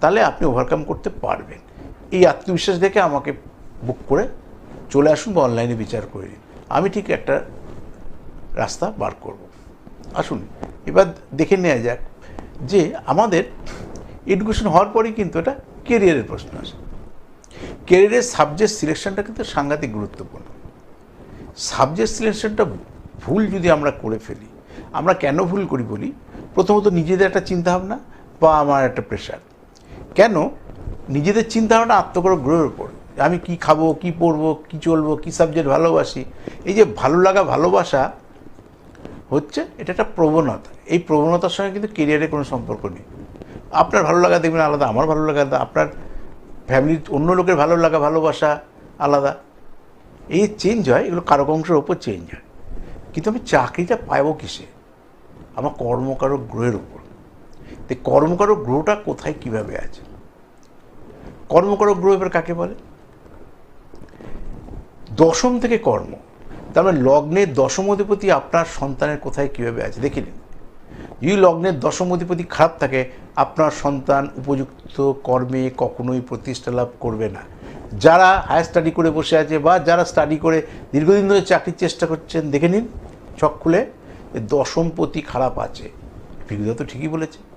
তাহলে আপনি ওভারকাম করতে পারবেন। এই আত্মবিশ্বাস দেখে আমাকে বুক করে চলে আসুন বা অনলাইনে বিচার করে নিন। আমি ঠিক একটা রাস্তা বার করব। আসুন, এবার দেখে নেওয়া যাক যে আমাদের এডুকেশন হওয়ার পরেই কিন্তু এটা কেরিয়ারের প্রশ্ন আসে। কেরিয়ারের সাবজেক্ট সিলেকশনটা কিন্তু সাংঘাতিক গুরুত্বপূর্ণ। সাবজেক্ট সিলেকশনটা ভুল যদি আমরা করে ফেলি, আমরা কেন ভুল করি বলি? প্রথমত নিজেদের একটা চিন্তাভাবনা বা আমার একটা প্রেশার কেন? নিজেদের চিন্তাভাবনা আত্মকরক গ্রহের উপর। আমি কি খাব, কি পড়ব কি চলবো, কি সাবজেক্ট ভালোবাসি? এই যে ভালো লাগা, ভালোবাসা হচ্ছে, এটা একটা প্রবণতা। এই প্রবণতার সঙ্গে কিন্তু কেরিয়ারের কোনো সম্পর্ক নেই। আপনার ভালো লাগা দেখবেন আলাদা, আমার ভালো লাগা আলাদা, আপনার ফ্যামিলির অন্য লোকের ভালো লাগা, ভালোবাসা আলাদা। এই চেঞ্জ হয়, এগুলো কারক অংশের ওপর চেঞ্জ হয়। কিন্তু আমি চাকরিটা পাবো কিসে? আমার কর্মকারক গ্রহের উপর। তো কর্মকারক গ্রহটা কোথায়, কীভাবে আছে? কর্মকারক গ্রহ এবার কাকে বলে? দশম থেকে কর্ম। তার মানে লগ্নের দশম অধিপতি আপনার সন্তানের কোথায়, কীভাবে আছে? দেখে নিন। যদি লগ্নের দশম অধিপতি খারাপ থাকে, আপনার সন্তান উপযুক্ত কর্মে কখনোই প্রতিষ্ঠা লাভ করবে না। যারা হায়ার স্টাডি করে বসে আছে বা যারা স্টাডি করে দীর্ঘদিন ধরে চাকরির চেষ্টা করছেন, দেখে নিন চক খুলে, যে দশমপতি খারাপ আছে। বিরোধী তো ঠিকই বলেছে।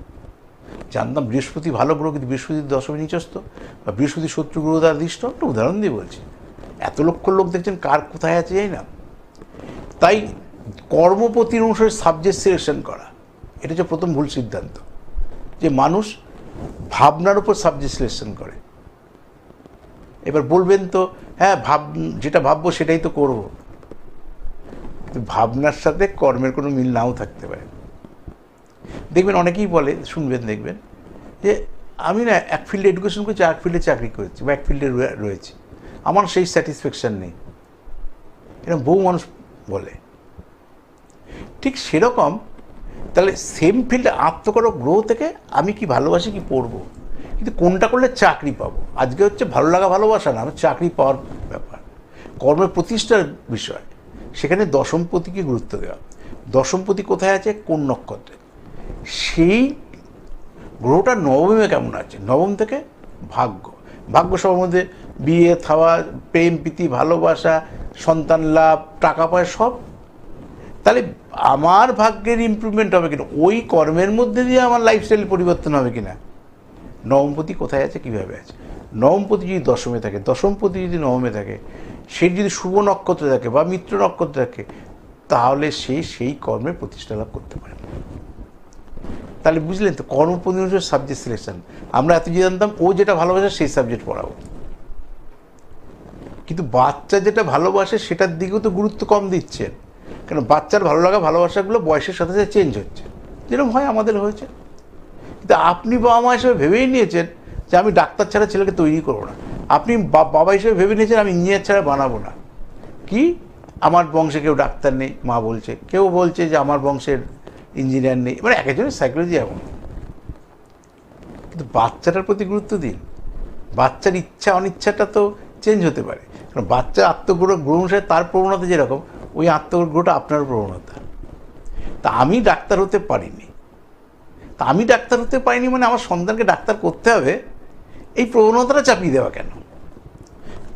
জানতাম বৃহস্পতি ভালো গ্রহ কিন্তু বৃহস্পতি দশমী নিচস্ত বা বৃহস্পতি শত্রু গ্রহ দ্বারা দৃষ্ট একটা উদাহরণ দিয়ে বলছি। এত লক্ষ লোক দেখছেন, কার কোথায় আছে যাই না। তাই কর্মপতির অনুসারে সাবজেক্ট সিলেকশন করা, এটা হচ্ছে প্রথম ভুল সিদ্ধান্ত। যে মানুষ ভাবনার উপর সাবজেক্ট সিলেকশন করে। এবার বলবেন তো হ্যাঁ ভাব, যেটা ভাববো সেটাই তো করব। ভাবনার সাথে কর্মের কোনো মিল নাও থাকতে পারে। দেখবেন অনেকেই বলে, শুনবেন, দেখবেন, যে আমি না এক ফিল্ডে এডুকেশন করছি এক ফিল্ডে চাকরি করেছি বা এক ফিল্ডে রয়েছি। আমার সেই স্যাটিসফ্যাকশান নেই। এরকম বহু মানুষ বলে। ঠিক সেরকম, তাহলে সেম ফিল্ডে আত্মকর গ্রহ থেকে আমি কি ভালোবাসি, কি পড়ব? কিন্তু কোনটা করলে চাকরি পাবো? আজকে হচ্ছে ভালো লাগা ভালোবাসা না চাকরি পাওয়ার ব্যাপার। কর্মের প্রতিষ্ঠার বিষয়। সেখানে দশমপতিকে গুরুত্ব দেওয়া? দশমপতি কোথায় আছে? কোন নক্ষত্রে। সেই গ্রহটা নবমে কেমন আছে? নবম থেকে ভাগ্য। ভাগ্য মধ্যে বিয়ে, থাওয়া, প্রেম, প্রীতি, ভালোবাসা, সন্তান লাভ, টাকা পয়সা সব। তাহলে আমার ভাগ্যের ইমপ্রুভমেন্ট হবে কিনা? ওই কর্মের মধ্যে দিয়ে আমার লাইফস্টাইল পরিবর্তন হবে কিনা? নবমপতি কোথায় আছে? কীভাবে আছে? নবমপতি যদি দশমে থাকে দশমপতি যদি নবমে থাকে, সে যদি শুভ নক্ষত্রে থাকে বা মিত্র নক্ষত্রে থাকে, তাহলে সে সেই কর্মে প্রতিষ্ঠা লাভ করতে পারে। তাহলে বুঝলেন তো কর্মপতি অনুসারে সাবজেক্ট সিলেকশন আমরা এত জানতাম, ও যেটা ভালোবাসে সেই সাবজেক্ট পড়াবো। কিন্তু বাচ্চা যেটা ভালোবাসে, সেটার দিকেও তো গুরুত্ব কম দিচ্ছেন কেন, বাচ্চার ভালো লাগা, ভালোবাসাগুলো বয়সের সাথে সাথে চেঞ্জ হচ্ছে। যেরকম হয় আমাদের হয়েছে। কিন্তু আপনি বাবা মা হিসেবে ভেবেই নিয়েছেন যে আমি ডাক্তার ছাড়া ছেলেকে তৈরি করব না। আপনি বাবা হিসেবে ভেবে নিয়েছেন আমি ইঞ্জিনিয়ার ছাড়া বানাবো না। কি? আমার বংশে কেউ ডাক্তার নেই, মা বলছে। কেউ বলছে যে আমার বংশের ইঞ্জিনিয়ার নেই। মানে এক একজনের সাইকোলজি এমন। কিন্তু বাচ্চাটার প্রতি গুরুত্ব দিন। বাচ্চার ইচ্ছা, অনিচ্ছাটা তো চেঞ্জ হতে পারে। কারণ বাচ্চা আত্মগ্রহ গ্রহ অনুসারে তার প্রবণতা যেরকম, ওই আত্মগ্রহটা আপনার প্রবণতা। তা আমি ডাক্তার হতে পারিনি। তা আমি ডাক্তার হতে পারিনি মানে আমার সন্তানকে ডাক্তার করতে হবে, এই প্রবণতাটা চাপিয়ে দেওয়া কেন?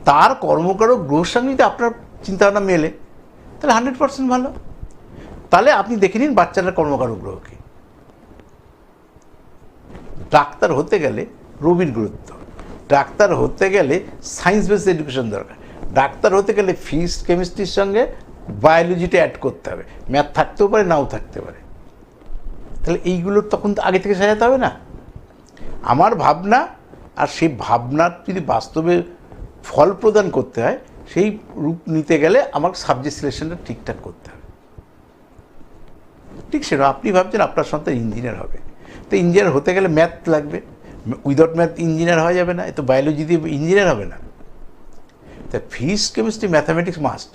তার কর্মকারক গ্রহের সঙ্গে যদি আপনার চিন্তাভাবনা মেলে, তাহলে হান্ড্রেড পার্সেন্ট ভালো। তাহলে আপনি দেখে নিন বাচ্চাটার কর্মকার গ্রহকে ডাক্তার হতে গেলে রবির গুরুত্ব। ডাক্তার হতে গেলে সায়েন্স বেস এডুকেশন দরকার। ডাক্তার হতে গেলে ফিজিক্স কেমিস্ট্রির সঙ্গে বায়োলজিটা অ্যাড করতে হবে। ম্যাথ থাকতেও পারে, নাও থাকতে পারে। তাহলে এইগুলোর তখন তো আগে থেকে সাজাতে হবে না। আমার ভাবনা আর সেই ভাবনার যদি বাস্তবে ফল প্রদান করতে হয়, সেই রূপ নিতে গেলে আমার সাবজেক্ট সিলেকশনটা ঠিকঠাক করতে হবে। ঠিক সেটা, আপনি ভাবছেন আপনার সন্তান ইঞ্জিনিয়ার হবে। তো ইঞ্জিনিয়ার হতে গেলে ম্যাথ লাগবে। উইদাউট ম্যাথ ইঞ্জিনিয়ার হওয়া যাবে না, এ তো বায়োলজি দিয়ে ইঞ্জিনিয়ার হবে না। তা physics, chemistry, mathematics must.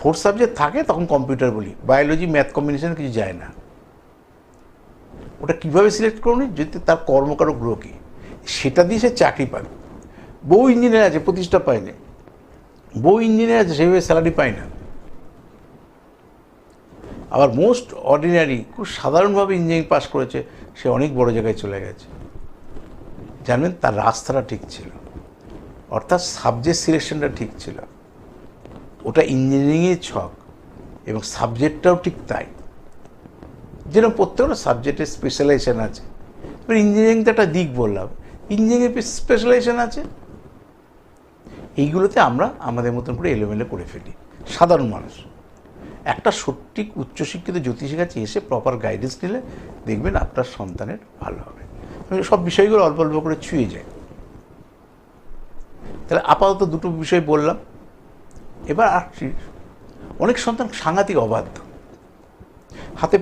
Fourth subject থাকে, তখন কম্পিউটার বলি। বায়োলজি, ম্যাথ কম্বিনেশন কিছু যায় না। ওটা কীভাবে সিলেক্ট করুন যদি তার কর্মকারক গ্রহ কী? সেটা দিয়ে সে চাকরি পাবে। বহু ইঞ্জিনিয়ার আছে, প্রতিষ্ঠা পায়নি। বহু ইঞ্জিনিয়ার আছে, সেভাবে স্যালারি পায় না। আবার মোস্ট অর্ডিনারি খুব সাধারণভাবে ইঞ্জিনিয়ারিং পাস করেছে, সে অনেক বড় জায়গায় চলে গেছে। জানবেন তার রাস্তাটা ঠিক ছিল। অর্থাৎ সাবজেক্ট সিলেকশনটা ঠিক ছিল। ওটা ইঞ্জিনিয়ারিংয়ের ছক, এবং সাবজেক্টটাও ঠিক তাই। যেন প্রত্যেকটা সাবজেক্টের স্পেশালাইজেশন আছে। এবার ইঞ্জিনিয়ারিং তো একটা দিক বললাম। ইঞ্জিনিয়ারিং স্পেশালাইজেশন আছে। এইগুলোতে আমরা আমাদের মতন করে এলোমেলো করে ফেলি। সাধারণ মানুষ। একটা সঠিক উচ্চশিক্ষিত জ্যোতিষের কাছে এসে প্রপার গাইডেন্স নিলে দেখবেন আপনার সন্তানের ভালো হবে। সব বিষয়গুলো অল্প অল্প করে ছুঁয়ে যায় তাহলে আপাতত দুটো বিষয় বললাম। এবার আসছি অনেক সন্তান সাংঘাতিক অবাধ্য। হাতে